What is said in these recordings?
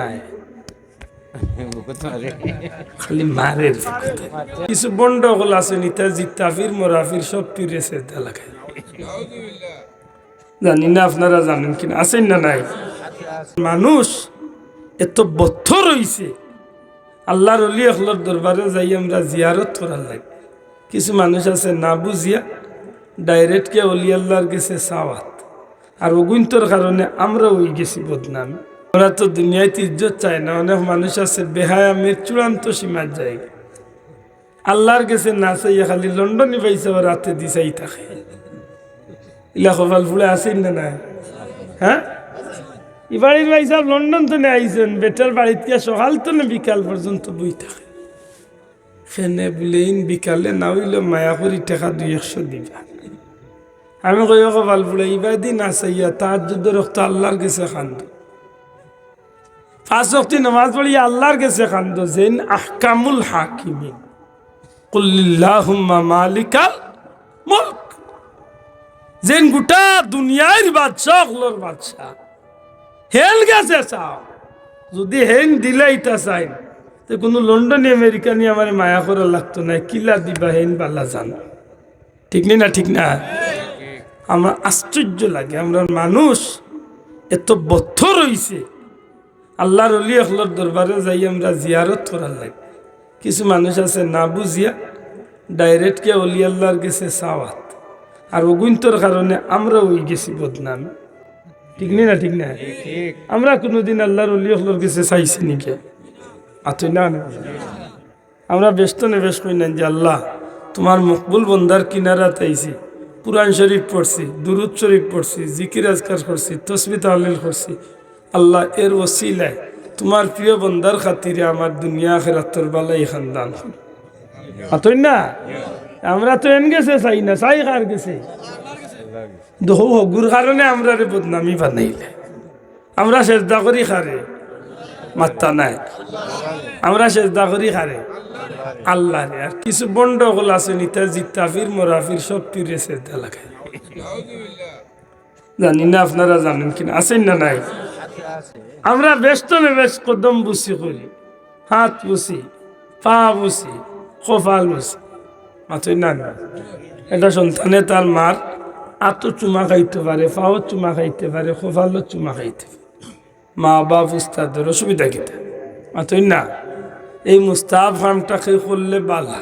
নাই। খালি কিছু আছে নিতা জিতাফির মোরাফির সব এলাকায় জানি না আপনারা জানেন কিনা, আছেন না নাই? মানুষ এত বদ্ধ রইছে আল্লাহর অলি আখলার দরবারে যাই আমরা জিয়ারত করার লাগে। কিছু মানুষ আছে না বুঝিয়া ডাইরেক্ট কে অলি আল্লাহর গেছে সাওয়াত। আর অগুন্তর কারণে আমরা ওই গেছি বদনাম। ওরা তো দুনিয়ায় ইজ্জত চায় না, অনেক মানুষ আছে, বেহায়ামের চূড়ান্ত সীমার জায়গা। আল্লাহর গেছে না চাইয়া খালি লন্ডনে পাইছে ও রাতে দিছাই থাকে। ইলা কপাল ফুলে আসেন না না হ্যাঁ? এবারের ভাই সাহেব লন্ডন তো আইছেন, বেটার বাড়িতে গিয়ে সকাল তো না বিকাল পর্যন্ত বই থাকে। সেনে বলেইন বিকালে না মায়া করি টাকা দুই একশো দিবা। আমি কই কপাল ফুলে ইবার দিন আছে ইয়া তার যুদ্ধ রক্ত আল্লাহর গেছে খান্দ। পাঁচ ওয়াক্তি নামাজ পড়ি আল্লাহর গেছে খান্দ যেন আহকামুল হাকিমিন। কুল্লিল্লাহুম্মা মালিকাল মুলক। যেন গোটা দুনিয়ার বাদশাহ হলোর বাদশাহ। হেল গেছে চাও। যদি হেন দিলে চাই। তো কোনো লন্ডনে আমেরিকা নিয়ে আমার মায়া করা লাগতো না। কিলা দিবা হেন বাল্লা জান। ঠিক নেই না ঠিক না? আমার আশ্চর্য লাগে। আমরা মানুষ এত বদ্ধ রইছে। আল্লাহর অলি আখলার দরবারে যাই আমরা জিয়ারত করার লাগে। কিছু মানুষ আছে না বুঝিয়া ডাইরেক্ট কে অলি আল্লাহর গেছে সাওয়াত আর অগুন্তর কারণে আমরা ওই গেছি বদনাম। ঠিক নেই না ঠিক না? আমরা কোনোদিন আল্লাহর অলি আখলার গেছে চাইছি নাকি আতই না না। আমরা ব্যস্ত নিবেশ করি না যে আল্লাহ তোমার মকবুল বন্দার কিনারা তাইছি কুরআন শরীফ পড়ছি দুরুদ শরীফ পড়ছি জিকির আজকার করছি তসবি তাহলিল করছি আল্লাহ এর ওসিলায় তোমার প্রিয় বন্দার খাতিরে আমার দুনিয়া খেরাত্তর বালাই খানদান আতই না? আমরা তো এন গেছে, চাই না, চাই কার গেছে? দহু হগুর কারণে আমরা রে বদনামি বানাইলে। আমরা চেষ্টা করি খারে মাত্তা নাই। আমরা চেষ্টা করি খারে আল্লাহ রে, আর কিছু বন্ডগোল আছে নিতা জিতাফির মোরাফির সব পীরে চেষ্টা লাগায় জানি না আপনারা জানেন কিনা, আছেন না নাই? আমরা ব্যস্ত বেশ কদম বুসি করি। হাত বুসি, পা বুসি, কপাল বুসি। মাথই না না। এটা সন্তানে তার মার আতো চুমা খাইতে পারে, পাও চুমা খাইতে পারে, কপালও চুমা খাইতে মা বাপ উস্তাদের অসুবিধা কিতা মাথই না। এই মুস্তাব ফার্মটাকে করলে বালা।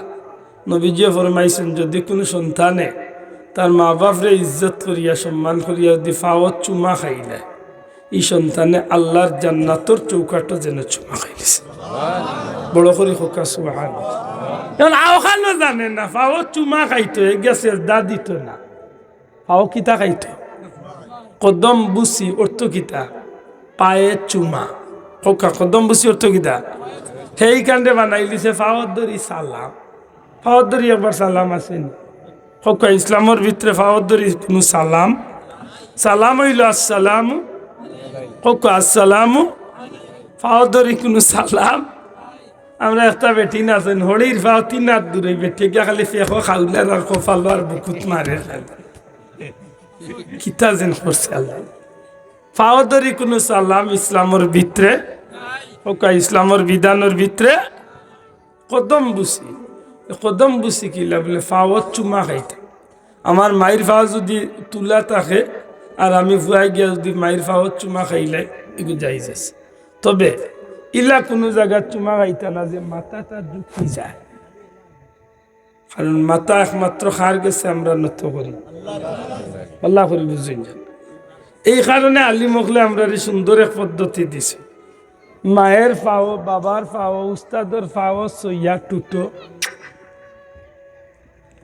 নবীজিও ফরমাইছেন, যদি কোনো সন্তানে তার মা বাপরে ইজ্জত করিয়া, সম্মান করিয়া যদি ফাওয়াত চুমা খাইলে এই সন্তানে আল্লাহর জান্নাতর চৌকাটো যেন চুমা খাইলিছে বড় করে হোকা সুহান আওখানো জানে না ফাওয়াত চুমা খাইতো গেছে দা দিত না। ফাও কিতা খাইতো? কদম বুসি অর্থ কিতা? পায়ে চুমা। হোকা কদম বুসি অর্থ কিতা? সেই কাণ্ডে বানাই দিছে ফাওয়াত ধরি সালাম। ফাওয়াত ধরি একবার সালাম আসেনি হোকা ইসলামের ভিতরে ফাওয়াত ধরি কোনো সালাম? সালাম হইল আসসালাম হোকা আসসালাম। ফাওয়াত ধরি কোনো সালাম। আমরা একটা বেটি নাচেন হরির ফাও তিন হাত দূরে বেটি, গিয়া খালি ফেঁকো খাউলে আর কপাল আর বুকুত মারে কিতা যেন করছে আল্লাহ। ফাওয়াদরি কোনো সালাম ইসলামর ভিতরে, ওকা, ইসলামর বিধানের ভিতরে কদম বুসি। কদম বুসি কিলা বলে ফাওয়াত চুমা খাইতে। আমার মায়ের ফাও যদি তুলা থাকে আর আমি ফুয়াই গিয়া যদি মায়ের ফাওয়াত চুমা খাইলে এগুলো যাই যাচ্ছে তবে ইলা কোনো জায়গায় চুমা খাইতা না যে মাথাটা ঢুকি যায়। কারণ মাথা একমাত্র খার গেছে, আমরা নত করি। আল্লাহ করি বুঝুন এই কারণে আলি মকলে আমরা সুন্দর এক পদ্ধতি দিছে। মায়ের ফাও, বাবার ফাও, উস্তাদর ফাও, সইয়া টুটো।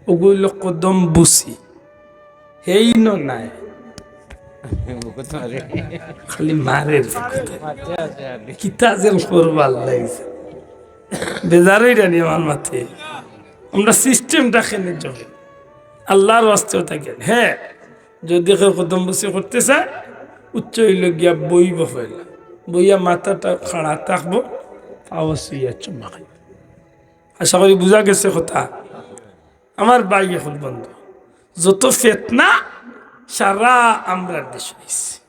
ওগুল কদম বুসি। হেই ন খালি মারের কিতা যেন করবার লাগছে বেজারই রানি আমার মাথে আমরা সিস্টেমটা খেলে চলে। আল্লাহর বাস্তেও থাকেন হ্যাঁ যদি কেউ কদম বসে করতে চায় উচ্চ হইল গিয়া বইব ফেলা। বইয়া মাথাটা খাড়া থাকব অবশ্যই চুম্মা খাই আশা করি বোঝা গেছে কথা। আমার বাই এখন বন্ধু। যত ফেতনা সারা আমরার দেশ হয়েছে